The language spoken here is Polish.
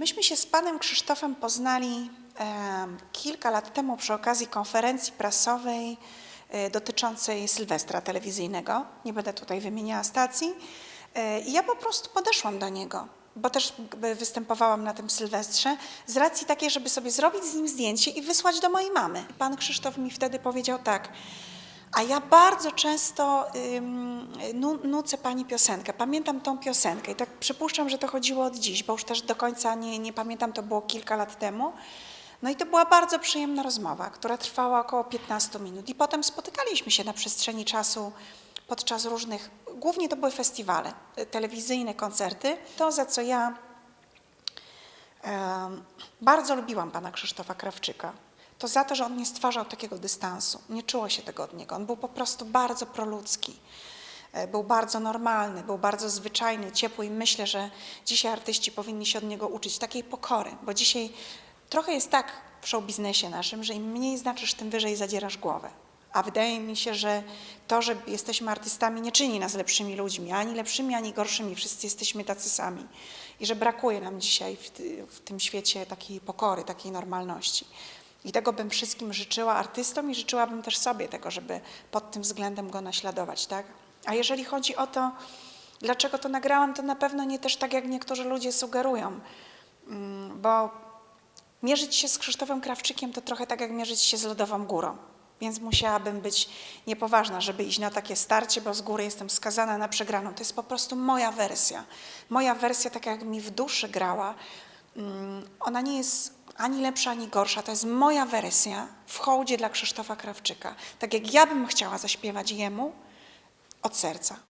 Myśmy się z panem Krzysztofem poznali kilka lat temu przy okazji konferencji prasowej e, dotyczącej Sylwestra telewizyjnego. Nie będę tutaj wymieniała stacji. E, I ja po prostu podeszłam do niego, bo też występowałam na tym Sylwestrze, z racji takiej, żeby sobie zrobić z nim zdjęcie i wysłać do mojej mamy. Pan Krzysztof mi wtedy powiedział tak, a ja bardzo często nucę pani piosenkę. Pamiętam tą piosenkę i tak przypuszczam, że to chodziło od dziś, bo już też do końca nie, nie pamiętam, to było kilka lat temu. No i to była bardzo przyjemna rozmowa, która trwała około 15 minut. I potem spotykaliśmy się na przestrzeni czasu podczas różnych, głównie to były festiwale, y, telewizyjne koncerty. To, za co ja Bardzo lubiłam pana Krzysztofa Krawczyka. To za to, że on nie stwarzał takiego dystansu. Nie czuło się tego od niego. On był po prostu bardzo proludzki. E, Był bardzo normalny, był bardzo zwyczajny, ciepły i myślę, że dzisiaj artyści powinni się od niego uczyć takiej pokory, bo dzisiaj trochę jest tak w show biznesie naszym, że im mniej znaczysz, tym wyżej zadzierasz głowę. A wydaje mi się, że to, że jesteśmy artystami, nie czyni nas lepszymi ludźmi, ani lepszymi, ani gorszymi. Wszyscy jesteśmy tacy sami. I że brakuje nam dzisiaj w, w tym świecie takiej pokory, takiej normalności. I tego bym wszystkim życzyła artystom i życzyłabym też sobie tego, żeby pod tym względem go naśladować, tak? A jeżeli chodzi o to, dlaczego to nagrałam, to na pewno nie też tak, jak niektórzy ludzie sugerują, Mm, bo Mierzyć się z Krzysztofem Krawczykiem to trochę tak jak mierzyć się z lodową górą. Więc musiałabym być niepoważna, żeby iść na takie starcie, bo z góry jestem skazana na przegraną. To jest po prostu moja wersja. Moja wersja, tak jak mi w duszy grała, ona nie jest ani lepsza, ani gorsza. To jest moja wersja w hołdzie dla Krzysztofa Krawczyka. Tak jak ja bym chciała zaśpiewać jemu od serca.